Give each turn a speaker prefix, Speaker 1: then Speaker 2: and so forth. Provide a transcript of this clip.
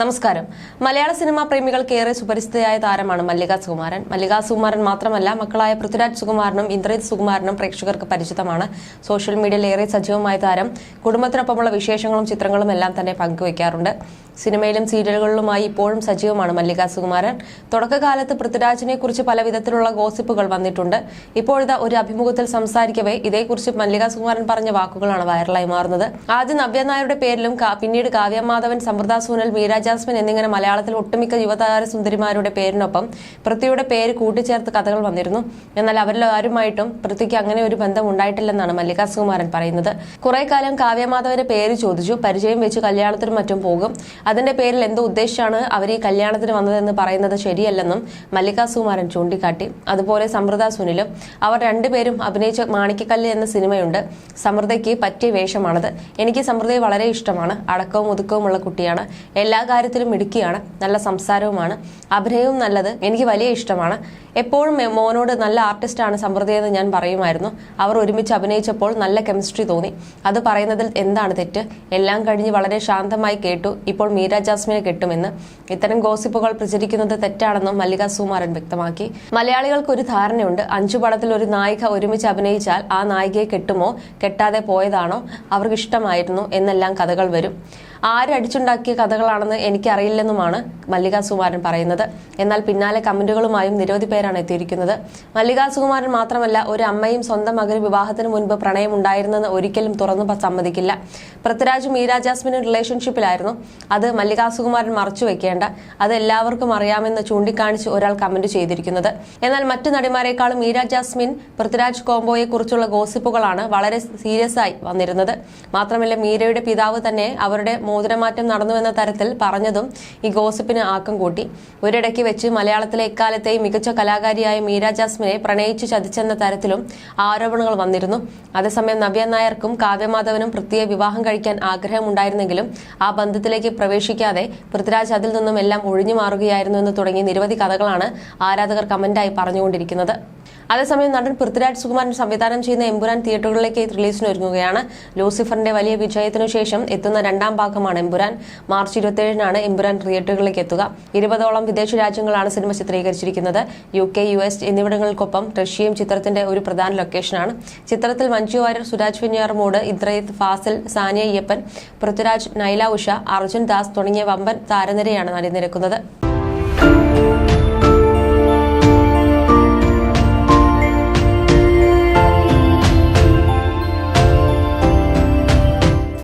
Speaker 1: നമസ്കാരം. മലയാള സിനിമാ പ്രേമികൾക്ക് ഏറെ സുപരിചിതയായ താരമാണ് മല്ലിക സുകുമാരൻ. മല്ലിക സുകുമാരൻ മാത്രമല്ല മക്കളായ പൃഥ്വിരാജ് സുകുമാരനും ഇന്ദ്രജിത് സുകുമാരനും പ്രേക്ഷകർക്ക് പരിചിതമാണ്. സോഷ്യൽ മീഡിയയിൽ ഏറെ സജീവമായ താരം. കുടുംബത്തിനൊപ്പമുള്ള വിശേഷങ്ങളും ചിത്രങ്ങളും എല്ലാം തന്നെ പങ്കുവയ്ക്കാറുണ്ട് സിനിമയിലും സീരിയലുകളിലുമായി ഇപ്പോഴും സജീവമാണ് മല്ലിക സുകുമാരൻ. തുടക്കകാലത്ത് പൃഥ്വിരാജിനെ കുറിച്ച് പല വിധത്തിലുള്ള ഗോസിപ്പുകൾ വന്നിട്ടുണ്ട്. ഇപ്പോഴത്തെ ഒരു അഭിമുഖത്തിൽ സംസാരിക്കവേ ഇതേക്കുറിച്ച് മല്ലിക സുകുമാരൻ പറഞ്ഞ വാക്കുകളാണ് വൈറലായി മാറുന്നത്. ആദ്യം നവ്യ നായരുടെ പേരിലും പിന്നീട് കാവ്യ മാധവൻ സമൃദ്ധ സൂനൽ മീര ജാസ്മിൻ എന്നിങ്ങനെ മലയാളത്തിൽ ഒട്ടുമിക്ക യുവതാര സുന്ദരിമാരുടെ പേരിനൊപ്പം പൃഥ്വിയുടെ പേര് കൂട്ടിച്ചേർത്ത് കഥകൾ വന്നിരുന്നു. എന്നാൽ അവരിൽ ആരുമായിട്ടും പൃഥ്വിക്ക് അങ്ങനെ ഒരു ബന്ധം ഉണ്ടായിട്ടില്ലെന്നാണ് മല്ലിക സുകുമാരൻ പറയുന്നത്. കുറെ കാലം കാവ്യ മാധവന്റെ പേര് ചോദിച്ചു. പരിചയം വെച്ച് കല്യാണത്തിനും മറ്റും പോകും. അതിന്റെ പേരിൽ എന്തോ ഉദ്ദേശിച്ചാണ് അവർ ഈ കല്യാണത്തിന് വന്നതെന്ന് പറയുന്നത് ശരിയല്ലെന്നും മല്ലിക സുകുമാരൻ ചൂണ്ടിക്കാട്ടി. അതുപോലെ സമൃദ്ധ സുനിലും അവർ രണ്ടുപേരും അഭിനയിച്ച മാണിക്കക്കല്ല് എന്ന സിനിമയുണ്ട്. സമൃദ്ധയ്ക്ക് പറ്റിയ വേഷമാണത്. എനിക്ക് സമൃദ്ധയെ വളരെ ഇഷ്ടമാണ്. അടക്കവും ഒതുക്കവുമുള്ള കുട്ടിയാണ്. എല്ലാ കാര്യത്തിലും മിടുക്കിയാണ്. നല്ല സംസാരവുമാണ്. അഭിനയവും നല്ലത്. എനിക്ക് വലിയ ഇഷ്ടമാണ്. എപ്പോഴും മോനോട് നല്ല ആർട്ടിസ്റ്റാണ് സമൃദ്ധയെന്ന് ഞാൻ പറയുമായിരുന്നു. അവർ ഒരുമിച്ച് അഭിനയിച്ചപ്പോൾ നല്ല കെമിസ്ട്രി തോന്നി. അത് പറയുന്നതിൽ എന്താണ് തെറ്റ്? എല്ലാം കഴിഞ്ഞ് വളരെ ശാന്തമായി കേട്ടു. ഇപ്പോൾ മീര ജാസ്മിനെ കിട്ടുമെന്ന് ഇത്തരം ഗോസിപ്പുകൾ പ്രചരിക്കുന്നത് തെറ്റാണെന്നും മല്ലിക സുമാരൻ വ്യക്തമാക്കി. മലയാളികൾക്ക് ഒരു ധാരണയുണ്ട്. അഞ്ചു പടത്തിൽ ഒരു നായിക ഒരുമിച്ച് അഭിനയിച്ചാൽ ആ നായികയെ കെട്ടുമോ കെട്ടാതെ പോയതാണോ അവർക്ക് ഇഷ്ടമായിരുന്നു എന്നെല്ലാം കഥകൾ വരും. ആരടിച്ചുണ്ടാക്കിയ കഥകളാണെന്ന് എനിക്കറിയില്ലെന്നുമാണ് മല്ലിക സുകുമാരൻ പറയുന്നത്. എന്നാൽ പിന്നാലെ കമന്റുകളുമായും നിരവധി പേരാണ് എത്തിയിരിക്കുന്നത്. മല്ലിക സുകുമാരൻ മാത്രമല്ല ഒരു അമ്മയും സ്വന്തം മകന് വിവാഹത്തിന് മുൻപ് പ്രണയം ഉണ്ടായിരുന്നെന്ന് ഒരിക്കലും തുറന്നു സമ്മതിക്കില്ല. പൃഥ്വിരാജും മീര ജാസ്മിനും റിലേഷൻഷിപ്പിലായിരുന്നു. അത് മല്ലിക സുകുമാരൻ മറച്ചു വെക്കേണ്ട. അത് എല്ലാവർക്കും അറിയാമെന്ന് ചൂണ്ടിക്കാണിച്ച് ഒരാൾ കമന്റ് ചെയ്തിരിക്കുന്നത്. എന്നാൽ മറ്റു നടിമാരെക്കാളും മീര ജാസ്മിൻ പൃഥ്വിരാജ് കോംബോയെ കുറിച്ചുള്ള ഗോസിപ്പുകളാണ് വളരെ സീരിയസ് ആയി വന്നിരുന്നത്. മാത്രമല്ല മീരയുടെ പിതാവ് തന്നെ അവരുടെ മോതിരമാറ്റം നടന്നുവെന്ന തരത്തിൽ പറഞ്ഞതും ഈ ഗോസിപ്പിന് ആക്കം കൂട്ടി. ഒരിടയ്ക്ക് വെച്ച് മലയാളത്തിലെ എക്കാലത്തെയും മികച്ച കലാകാരിയായ മീര ജാസ്മിനെ പ്രണയിച്ചു ചതിച്ചെന്ന തരത്തിലും ആരോപണങ്ങൾ വന്നിരുന്നു. അതേസമയം നവ്യ നായർക്കും കാവ്യമാധവനും പൃഥ്വിയെ വിവാഹം കഴിക്കാൻ ആഗ്രഹമുണ്ടായിരുന്നെങ്കിലും ആ ബന്ധത്തിലേക്ക് പ്രവേശിക്കാതെ പൃഥ്വിരാജ് അതിൽ നിന്നും എല്ലാം ഒഴിഞ്ഞു മാറുകയായിരുന്നു എന്ന് തുടങ്ങി നിരവധി കഥകളാണ് ആരാധകർ കമന്റായി പറഞ്ഞുകൊണ്ടിരിക്കുന്നത്. അതേസമയം നടൻ പൃഥ്വിരാജ് സുകുമാരൻ സംവിധാനം ചെയ്യുന്ന എമ്പുരാൻ തിയേറ്ററുകളിലേക്ക് റിലീസിന് ഒരുങ്ങുകയാണ്. ലൂസിഫറിന്റെ വലിയ വിജയത്തിനു ശേഷം എത്തുന്ന രണ്ടാം ഭാഗമാണ് എമ്പുരാൻ. മാർച്ച് ഇരുപത്തിയേഴിനാണ് എമ്പുരാൻ തിയേറ്ററുകളിലേക്ക് എത്തുക. ഇരുപതോളം വിദേശ രാജ്യങ്ങളാണ് സിനിമ ചിത്രീകരിച്ചിരിക്കുന്നത്. യു കെ യു എസ് എന്നിവിടങ്ങൾക്കൊപ്പം റഷ്യയും ചിത്രത്തിന്റെ ഒരു പ്രധാന ലൊക്കേഷനാണ്. ചിത്രത്തിൽ മഞ്ജു വാര്യർ സുരാജ് വെഞ്ഞാറമൂട് ഇദ്രയിത് ഫാസിൽ സാനിയ അയ്യപ്പൻ പൃഥ്വിരാജ് നൈല ഉഷ അർജുൻ ദാസ് തുടങ്ങിയ വമ്പൻ താരനിരയാണ് അണിനിരക്കുന്നത്